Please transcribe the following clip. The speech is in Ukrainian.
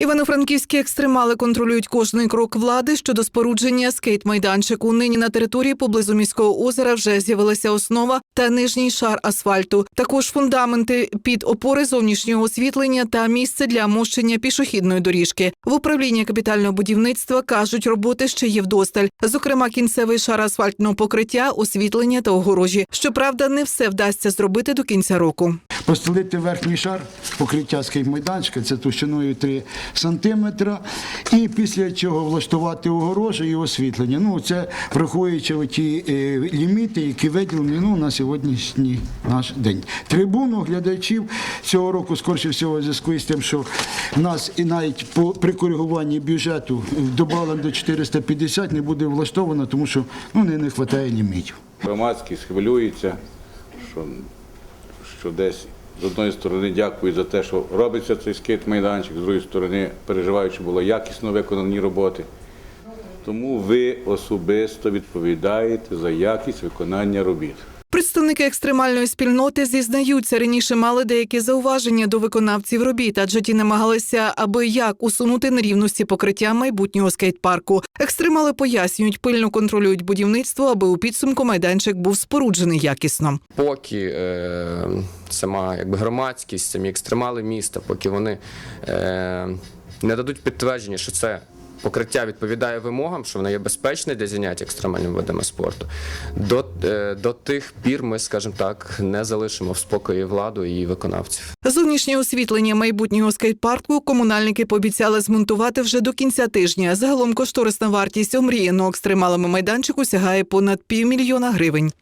Івано-франківські екстремали контролюють кожний крок влади щодо спорудження скейт-майданчику. Нині на території поблизу міського озера вже з'явилася основа та нижній шар асфальту. Також фундаменти під опори зовнішнього освітлення та місце для мощення пішохідної доріжки. В управлінні капітального будівництва кажуть, роботи ще є вдосталь. Зокрема, кінцевий шар асфальтного покриття, освітлення та огорожі. Щоправда, не все вдасться зробити до кінця року. Постелити верхній шар покриття скейт-майданчика, це товщиною 3 сантиметра, і після чого влаштувати огорожі і освітлення. Ну, це враховуючи ті е, ліміти, які виділені ну, на сьогоднішній наш день. Трибуну глядачів цього року, скорше всього, в зв'язку з тим, що нас і навіть по при коригуванні бюджету додали до 450 не буде влаштовано, тому що ну, не, не вистачає лімітів. Громадськість хвилюється, що, що десь з одної сторони дякую за те, що робиться цей скейт-майданчик, з іншої сторони переживаю, що було якісно виконані роботи. Тому ви особисто відповідаєте за якість виконання робіт. Представники екстремальної спільноти зізнаються, раніше мали деякі зауваження до виконавців робіт, адже ті намагалися аби як усунути нерівності покриття майбутнього скейт-парку. Екстремали пояснюють, пильно контролюють будівництво, аби у підсумку майданчик був споруджений якісно. поки е, сама якби, громадськість, самі екстремали міста, поки вони е, не дадуть підтвердження, що це покриття відповідає вимогам, що воно є безпечне для заняття екстремальними видами спорту, до, е, до тих пір ми, скажімо так, не залишимо в спокої владу і виконавців. Зовнішнє освітлення майбутнього скейт-парку комунальники пообіцяли змонтувати вже до кінця тижня. Загалом кошторисна вартість омріяного екстремалами майданчику сягає понад півмільйона гривень.